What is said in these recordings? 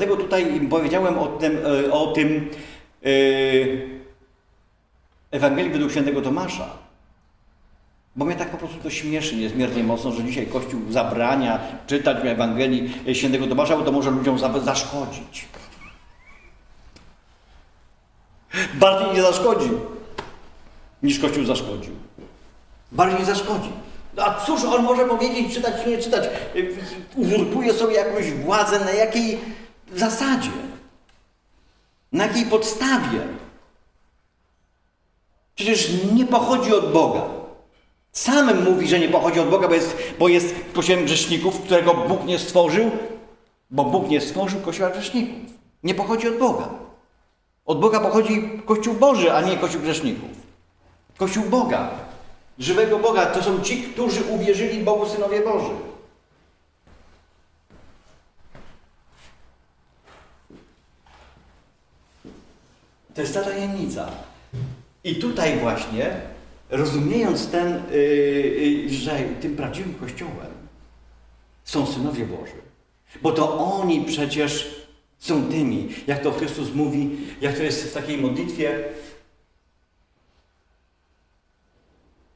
Dlatego tutaj powiedziałem o tym, e, o tym e, Ewangelii według świętego Tomasza. Bo mnie tak po prostu to śmieszy niezmiernie mocno, że dzisiaj Kościół zabrania czytać Ewangelii świętego Tomasza, bo to może ludziom za- zaszkodzić. Bardziej nie zaszkodzi, niż Kościół zaszkodził. Bardziej zaszkodzi. No a cóż on może powiedzieć, czytać czy nie czytać? Uzurpuje sobie jakąś władzę na jakiej zasadzie? Na jakiej podstawie? Przecież nie pochodzi od Boga. Samym mówi, że nie pochodzi od Boga, bo jest, bo jest kościołem grzeszników, którego Bóg nie stworzył, bo Bóg nie stworzył kościoła grzeszników. Nie pochodzi od Boga. Od Boga pochodzi Kościół Boży, a nie Kościół grzeszników. Kościół Boga, żywego Boga, to są ci, którzy uwierzyli Bogu Synowie Boży. To jest ta tajemnica. I tutaj właśnie, rozumiejąc ten, yy, yy, że tym prawdziwym Kościołem są synowie Boży, bo to oni przecież są tymi, jak to Chrystus mówi, jak to jest w takiej modlitwie.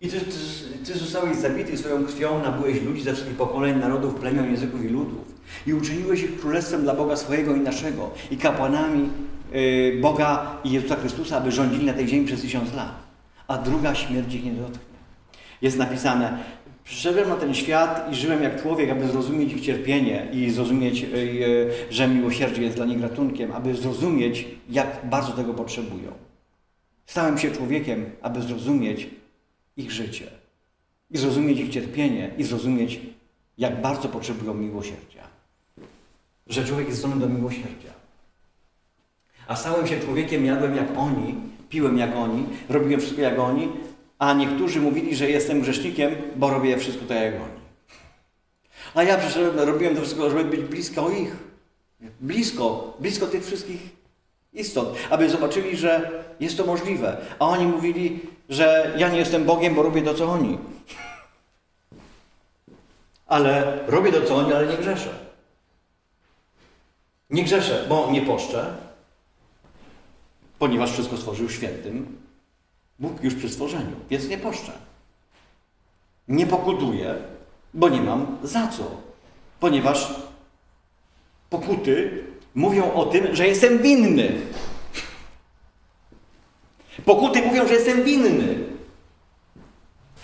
I ty, ty, ty zostałeś zabity swoją krwią, nabyłeś ludzi ze wszystkich pokoleń, narodów, plemion, języków i ludów. I uczyniłeś ich królestwem dla Boga swojego i naszego, i kapłanami y, Boga i Jezusa Chrystusa, aby rządzili na tej ziemi przez tysiąc lat. A druga śmierć ich nie dotknie. Jest napisane, przyszedłem na ten świat i żyłem jak człowiek, aby zrozumieć ich cierpienie i zrozumieć, y, y, że miłosierdzie jest dla nich ratunkiem, aby zrozumieć, jak bardzo tego potrzebują. Stałem się człowiekiem, aby zrozumieć ich życie i zrozumieć ich cierpienie i zrozumieć, jak bardzo potrzebują miłosierdzia. Że człowiek jest zdolny do miłosierdzia. A stałem się człowiekiem, jadłem jak oni, piłem jak oni, robiłem wszystko jak oni, a niektórzy mówili, że jestem grzesznikiem, bo robię wszystko tak jak oni. A ja przecież robiłem to wszystko, żeby być blisko ich. Blisko, blisko tych wszystkich istot, aby zobaczyli, że jest to możliwe. A oni mówili, że ja nie jestem Bogiem, bo robię to, co oni. Ale robię to, co oni, ale nie grzeszę. Nie grzeszę, bo nie poszczę, ponieważ wszystko stworzył świętym Bóg już przy stworzeniu, więc nie poszczę. Nie pokutuję, bo nie mam za co, ponieważ pokuty mówią o tym, że jestem winny. Pokuty mówią, że jestem winny.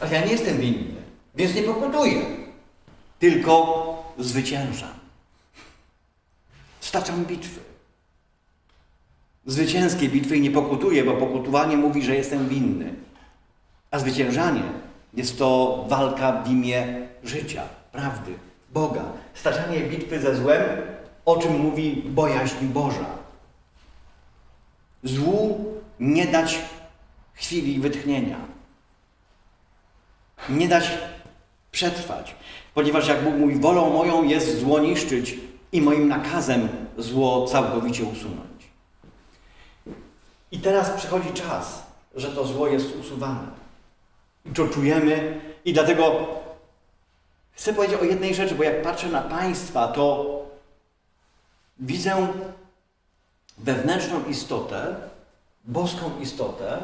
A ja nie jestem winny, więc nie pokutuję. Tylko zwyciężam. Staczam bitwy. Zwycięskie bitwy i nie pokutuję, bo pokutowanie mówi, że jestem winny. A zwyciężanie jest to walka w imię życia, prawdy, Boga. Staczanie bitwy ze złem, o czym mówi bojaźń Boża. Złu nie dać chwili wytchnienia. Nie dać przetrwać. Ponieważ jak Bóg mówi, wolą moją jest zło niszczyć i moim nakazem zło całkowicie usunąć. I teraz przychodzi czas, że to zło jest usuwane. I to czujemy i dlatego chcę powiedzieć o jednej rzeczy, bo jak patrzę na Państwa, to widzę wewnętrzną istotę, boską istotę,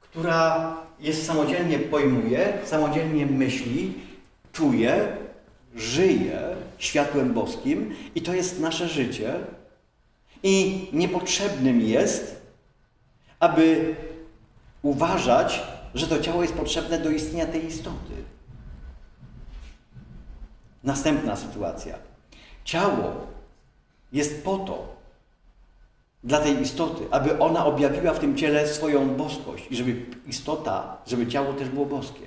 która jest samodzielnie pojmuje, samodzielnie myśli, czuje, żyje światłem boskim i to jest nasze życie. I niepotrzebnym jest, aby uważać, że to ciało jest potrzebne do istnienia tej istoty. Następna sytuacja. Ciało jest po to, dla tej istoty, aby ona objawiła w tym ciele swoją boskość i żeby istota, żeby ciało też było boskie.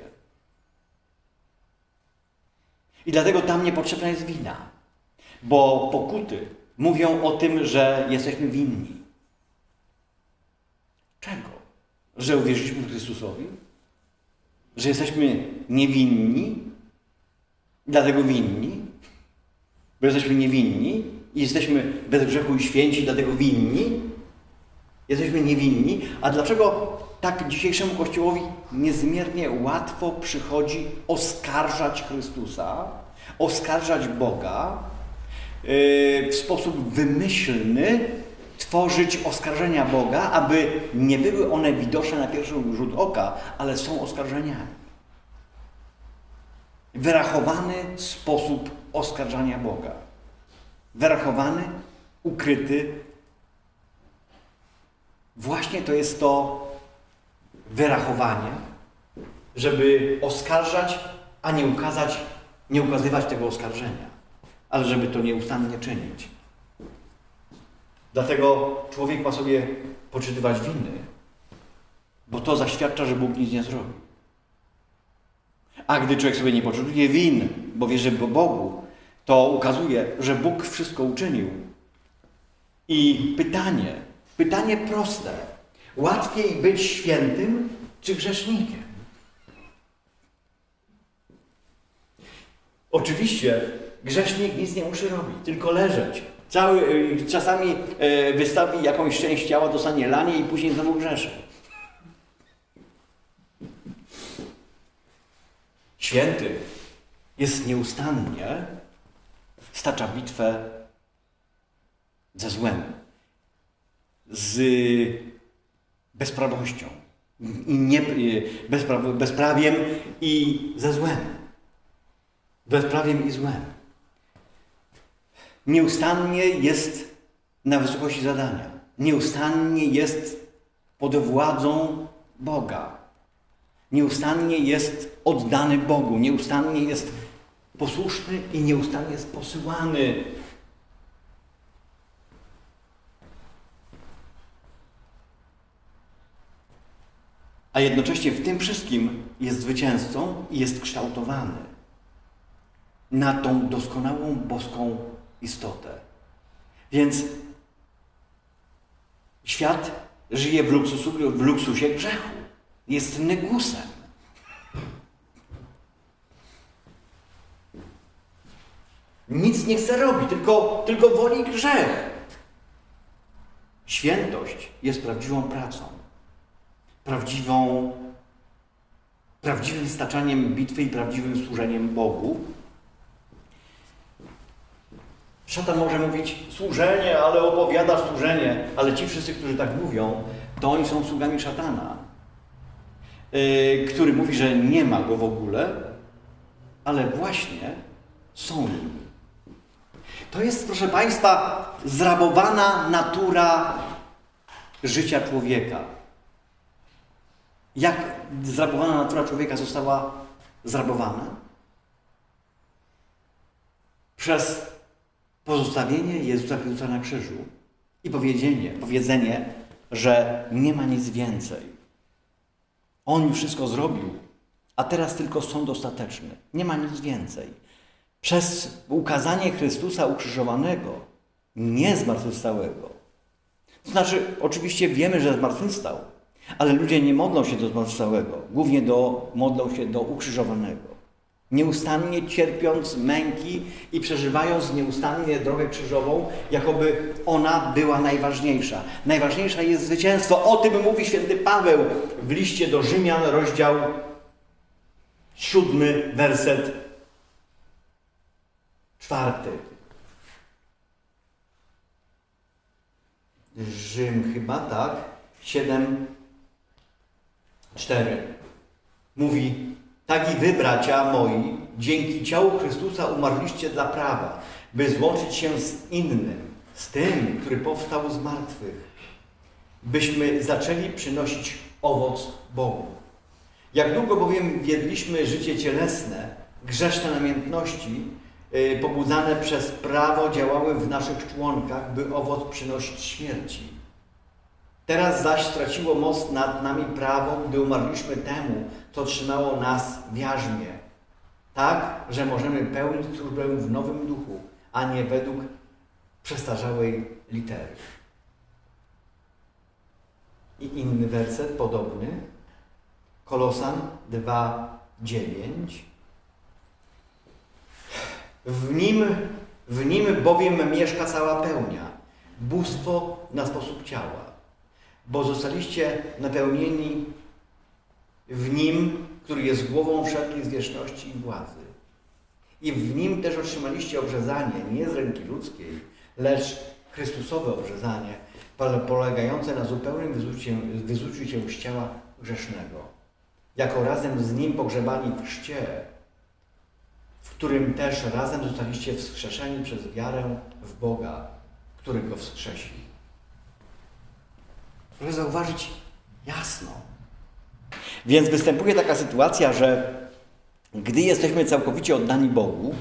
I dlatego tam niepotrzebna jest wina, bo pokuty mówią o tym, że jesteśmy winni. Czego? Że uwierzyliśmy w Chrystusowi? Że jesteśmy niewinni? Dlatego winni? Bo jesteśmy niewinni i jesteśmy bez grzechu i święci, dlatego winni? Jesteśmy niewinni. A dlaczego tak dzisiejszemu Kościołowi niezmiernie łatwo przychodzi oskarżać Chrystusa, oskarżać Boga, yy, w sposób wymyślny tworzyć oskarżenia Boga, aby nie były one widoczne na pierwszy rzut oka, ale są oskarżeniami. Wyrachowany sposób oskarżania Boga. Wyrachowany, ukryty. Właśnie to jest to wyrachowanie, żeby oskarżać, a nie ukazać, nie ukazywać tego oskarżenia, ale żeby to nieustannie czynić. Dlatego człowiek ma sobie poczytywać winy, bo to zaświadcza, że Bóg nic nie zrobi. A gdy człowiek sobie nie poczytuje win, bo wierzy w Bogu, to ukazuje, że Bóg wszystko uczynił. I pytanie, pytanie proste. Łatwiej być świętym czy grzesznikiem? Oczywiście grzesznik nic nie musi robić, tylko leżeć. Cały, y, czasami y, wystawi jakąś część ciała, dostanie lanie i później znowu grzeszy. Święty jest nieustannie, stacza bitwę ze złem, z bezprawością, i nie, y, bezpraw, bezprawiem i ze złem. Bezprawiem i złem. Nieustannie jest na wysokości zadania. Nieustannie jest pod władzą Boga. Nieustannie jest oddany Bogu. Nieustannie jest posłuszny i nieustannie jest posyłany. A jednocześnie w tym wszystkim jest zwycięzcą i jest kształtowany na tą doskonałą boską istotę. Więc świat żyje w, luksusu, w luksusie grzechu. Jest negusem. Nic nie chce robić, tylko, tylko woli grzech. Świętość jest prawdziwą pracą. Prawdziwą, prawdziwym staczaniem bitwy i prawdziwym służeniem Bogu, Szatan może mówić służenie, ale opowiada służenie, ale ci wszyscy, którzy tak mówią, to oni są sługami szatana, yy, który mówi, że nie ma go w ogóle, ale właśnie są nimi. To jest, proszę Państwa, zrabowana natura życia człowieka. Jak zrabowana natura człowieka została zrabowana? Przez pozostawienie Jezusa Chrystusa na krzyżu i powiedzenie, powiedzenie, że nie ma nic więcej. On już wszystko zrobił, a teraz tylko sąd ostateczny. Nie ma nic więcej. Przez ukazanie Chrystusa ukrzyżowanego, nie zmartwychwstałego. To znaczy, oczywiście wiemy, że zmartwychwstał, ale ludzie nie modlą się do zmartwychwstałego, głównie do, modlą się do ukrzyżowanego nieustannie cierpiąc męki i przeżywając nieustannie drogę krzyżową, jakoby ona była najważniejsza. Najważniejsza jest zwycięstwo. O tym mówi święty Paweł w liście do Rzymian, rozdział siódmy, werset czwarty. Rzym chyba, tak? Siedem, cztery. Mówi, tak i wy, bracia moi, dzięki ciału Chrystusa umarliście dla prawa, by złączyć się z innym, z tym, który powstał z martwych, byśmy zaczęli przynosić owoc Bogu. Jak długo bowiem wiedliśmy życie cielesne, grzeszne namiętności, yy, pobudzane przez prawo działały w naszych członkach, by owoc przynosić śmierci. Teraz zaś straciło moc nad nami prawo, gdy umarliśmy temu, co trzymało nas w jarzmie. Tak, że możemy pełnić służbę w nowym duchu, a nie według przestarzałej litery. I inny werset podobny. Kolosan 2:9. W nim, w nim bowiem mieszka cała pełnia, bóstwo na sposób ciała bo zostaliście napełnieni w Nim, który jest głową wszelkiej zwierzchności i władzy. I w nim też otrzymaliście obrzezanie, nie z ręki ludzkiej, lecz Chrystusowe obrzezanie, polegające na zupełnym wyzuciu, się z ciała grzesznego. Jako razem z nim pogrzebani w chrzcie, w którym też razem zostaliście wskrzeszeni przez wiarę w Boga, który go wskrzesi. Proszę zauważyć jasno. Więc występuje taka sytuacja, że gdy jesteśmy całkowicie oddani Bogu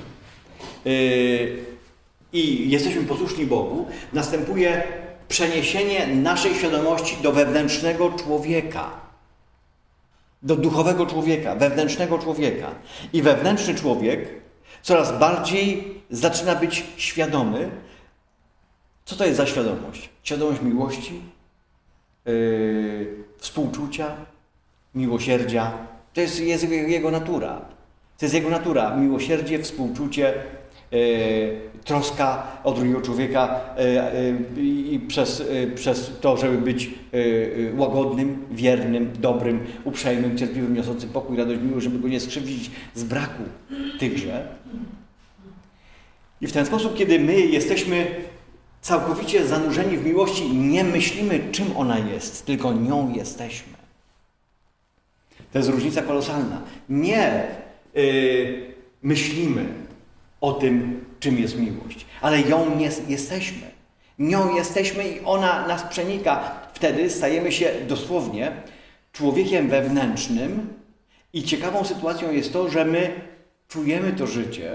yy, i jesteśmy posłuszni Bogu, następuje przeniesienie naszej świadomości do wewnętrznego człowieka, do duchowego człowieka, wewnętrznego człowieka. I wewnętrzny człowiek coraz bardziej zaczyna być świadomy. Co to jest za świadomość? Świadomość miłości, yy, współczucia, miłosierdzia. To jest, jest jego natura. To jest jego natura. Miłosierdzie, współczucie, yy, troska o drugiego człowieka yy, i przez, przez to, żeby być łagodnym, wiernym, dobrym, uprzejmym, cierpliwym, niosącym pokój, radość, miłość, żeby go nie skrzywdzić z braku tychże. I w ten sposób, kiedy my jesteśmy całkowicie zanurzeni w miłości, nie myślimy, czym ona jest, tylko nią jesteśmy. To jest różnica kolosalna. Nie yy, myślimy o tym, czym jest miłość, ale ją jesteśmy. Nią jesteśmy i ona nas przenika. Wtedy stajemy się dosłownie człowiekiem wewnętrznym i ciekawą sytuacją jest to, że my czujemy to życie,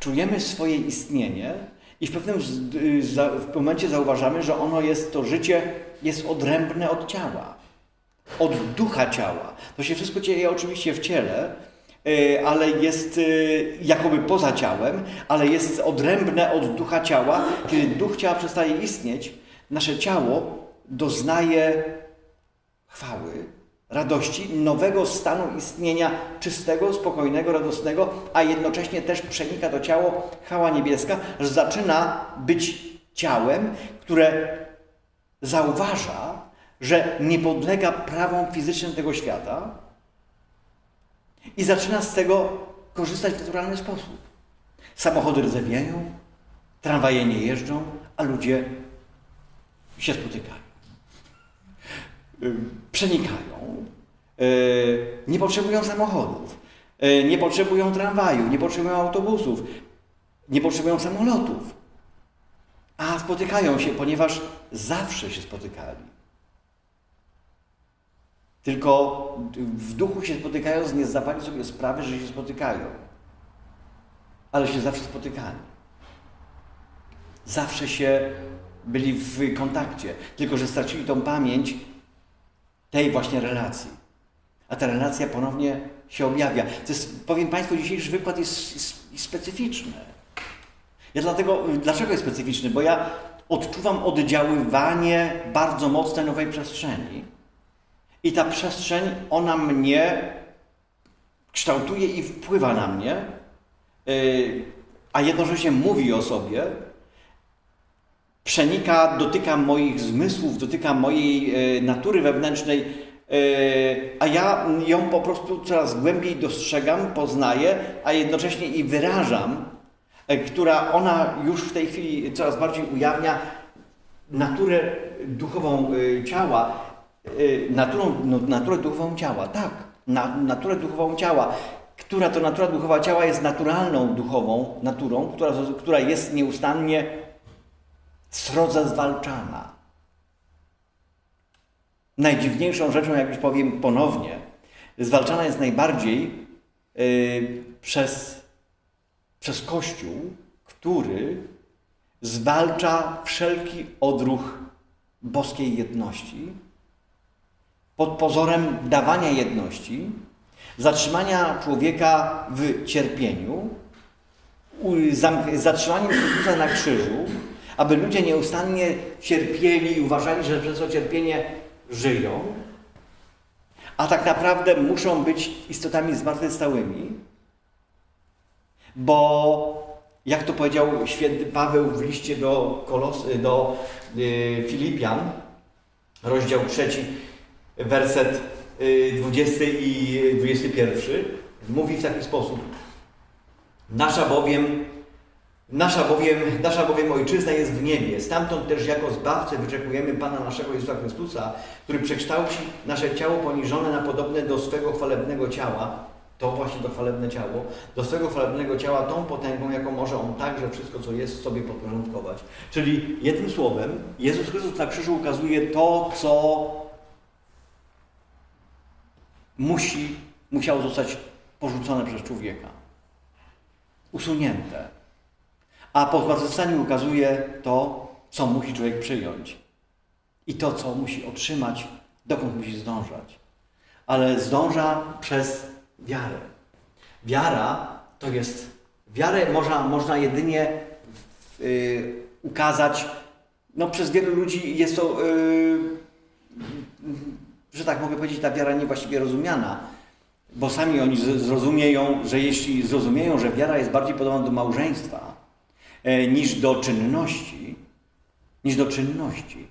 czujemy swoje istnienie i w pewnym w momencie zauważamy, że ono jest, to życie jest odrębne od ciała od ducha ciała. To się wszystko dzieje oczywiście w ciele, e, ale jest e, jakoby poza ciałem, ale jest odrębne od ducha ciała. Kiedy duch ciała przestaje istnieć, nasze ciało doznaje radości, nowego stanu istnienia czystego, spokojnego, radosnego, a jednocześnie też przenika to ciało chwała niebieska, że zaczyna być ciałem, które zauważa, że nie podlega prawom fizycznym tego świata i zaczyna z tego korzystać w naturalny sposób. Samochody rdzewieją, tramwaje nie jeżdżą, a ludzie się spotykają. Przenikają, nie potrzebują samochodów, nie potrzebują tramwaju, nie potrzebują autobusów, nie potrzebują samolotów, a spotykają się, ponieważ zawsze się spotykali. Tylko w duchu się spotykając, nie zdawali sobie sprawy, że się spotykają. Ale się zawsze spotykali. Zawsze się byli w kontakcie, tylko że stracili tą pamięć tej właśnie relacji. A ta relacja ponownie się objawia. To jest, powiem Państwu, dzisiejszy wykład jest, jest, jest specyficzny. Ja dlatego, dlaczego jest specyficzny? Bo ja odczuwam oddziaływanie bardzo mocne nowej przestrzeni i ta przestrzeń, ona mnie kształtuje i wpływa na mnie, y, a jednocześnie mówi o sobie, przenika, dotyka moich zmysłów, dotyka mojej y, natury wewnętrznej, y, a ja ją po prostu coraz głębiej dostrzegam, poznaję, a jednocześnie i wyrażam, która ona już w tej chwili coraz bardziej ujawnia naturę duchową ciała, naturą, no, naturę duchową ciała, tak, na, naturę duchową ciała, która to natura duchowa ciała jest naturalną duchową naturą, która, która jest nieustannie srodze zwalczana. Najdziwniejszą rzeczą, jak już powiem ponownie, zwalczana jest najbardziej yy, przez, przez Kościół, który zwalcza wszelki odruch boskiej jedności, pod pozorem dawania jedności, zatrzymania człowieka w cierpieniu, zatrzymaniem Chrystusa na krzyżu, aby ludzie nieustannie cierpieli i uważali, że przez to cierpienie żyją, a tak naprawdę muszą być istotami zmartwychwstałymi, bo jak to powiedział święty Paweł w liście do, Kolos, do y, Filipian, rozdział trzeci, werset 20 y, i 21 mówi w taki sposób. Nasza bowiem, nasza bowiem, nasza bowiem Ojczyzna jest w niebie. Stamtąd też jako Zbawcę wyczekujemy Pana naszego Jezusa Chrystusa, który przekształci nasze ciało poniżone na podobne do swego chwalebnego ciała, to właśnie to chwalebne ciało, do swego chwalebnego ciała tą potęgą, jaką może On także wszystko, co jest, sobie podporządkować. Czyli jednym słowem, Jezus Chrystus na krzyżu ukazuje to, co musi, musiało zostać porzucone przez człowieka. Usunięte. A po zmartwychwstaniu ukazuje to, co musi człowiek przyjąć. I to, co musi otrzymać, dokąd musi zdążać. Ale zdąża przez wiarę. Wiara to jest, wiarę można, można jedynie yy, ukazać, no przez wielu ludzi jest to, yy, że tak mogę powiedzieć, ta wiara niewłaściwie rozumiana, bo sami oni zrozumieją, że jeśli zrozumieją, że wiara jest bardziej podobna do małżeństwa niż do czynności, niż do czynności,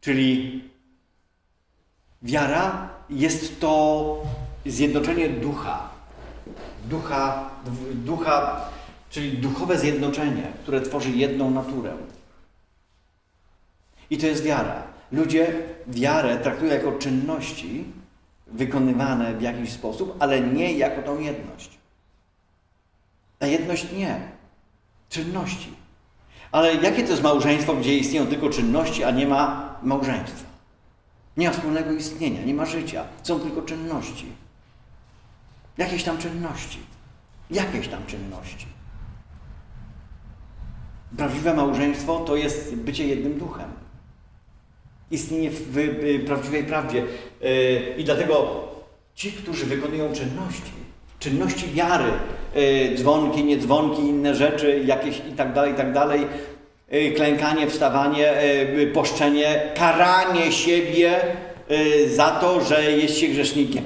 czyli wiara jest to zjednoczenie ducha, ducha, ducha, czyli duchowe zjednoczenie, które tworzy jedną naturę. I to jest wiara. Ludzie wiarę traktują jako czynności wykonywane w jakiś sposób, ale nie jako tą jedność. Ta jedność nie. Czynności. Ale jakie to jest małżeństwo, gdzie istnieją tylko czynności, a nie ma małżeństwa? Nie ma wspólnego istnienia, nie ma życia. Są tylko czynności. Jakieś tam czynności. Jakieś tam czynności. Prawdziwe małżeństwo to jest bycie jednym duchem. Istnienie w, w, w prawdziwej prawdzie. Yy, I dlatego ci, którzy wykonują czynności, czynności wiary, yy, dzwonki, niedzwonki, inne rzeczy, jakieś i tak dalej, i tak dalej, yy, klękanie, wstawanie, yy, poszczenie, karanie siebie za to, że jest się grzesznikiem.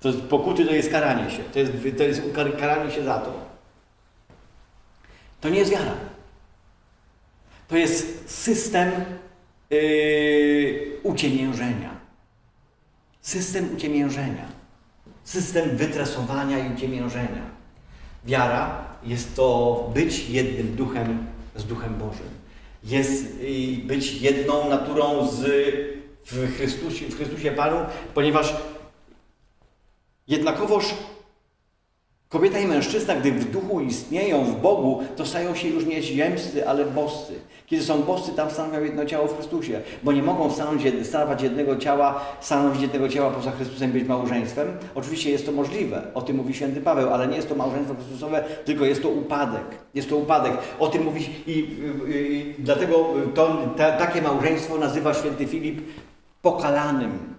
To pokuty to jest karanie się. To jest, to jest karanie się za to. To nie jest wiara. To jest system yy, uciemiężenia. System uciemiężenia. System wytresowania i uciemiężenia. Wiara jest to być jednym duchem z Duchem Bożym. Jest yy, być jedną naturą z, w, Chrystusie, w Chrystusie Panu, ponieważ jednakowoż Kobieta i mężczyzna, gdy w duchu istnieją w Bogu, to stają się już nie ziemscy, ale boscy. Kiedy są boscy, tam stanowią jedno ciało w Chrystusie, bo nie mogą stanowić jednego ciała, stanowić jednego ciała poza Chrystusem, być małżeństwem. Oczywiście jest to możliwe, o tym mówi święty Paweł, ale nie jest to małżeństwo Chrystusowe, tylko jest to upadek. Jest to upadek. O tym mówi i, i, i dlatego to, ta, takie małżeństwo nazywa święty Filip pokalanym.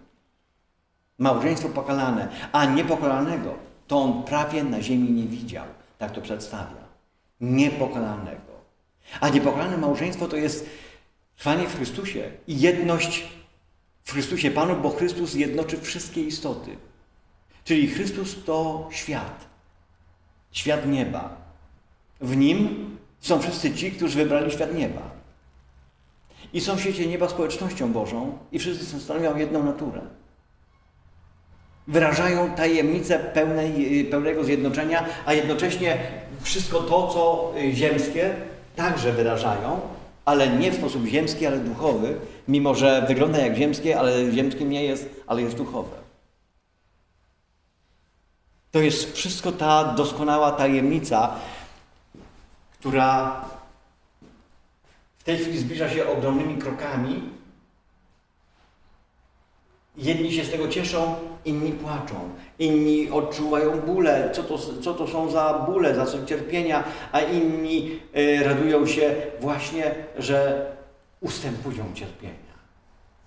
Małżeństwo pokalane, a niepokalanego to on prawie na ziemi nie widział. Tak to przedstawia. Niepokalanego. A niepokalane małżeństwo to jest trwanie w Chrystusie i jedność w Chrystusie Panu, bo Chrystus jednoczy wszystkie istoty. Czyli Chrystus to świat. Świat nieba. W nim są wszyscy ci, którzy wybrali świat nieba. I są w świecie nieba społecznością Bożą i wszyscy stanowią jedną naturę wyrażają tajemnicę pełnej, pełnego zjednoczenia, a jednocześnie wszystko to, co y, ziemskie, także wyrażają, ale nie w sposób ziemski, ale duchowy, mimo że wygląda jak ziemskie, ale ziemskim nie jest, ale jest duchowe. To jest wszystko ta doskonała tajemnica, która w tej chwili zbliża się ogromnymi krokami Jedni się z tego cieszą, inni płaczą, inni odczuwają bóle, co to, co to są za bóle, za co cierpienia, a inni e, radują się właśnie, że ustępują cierpienia.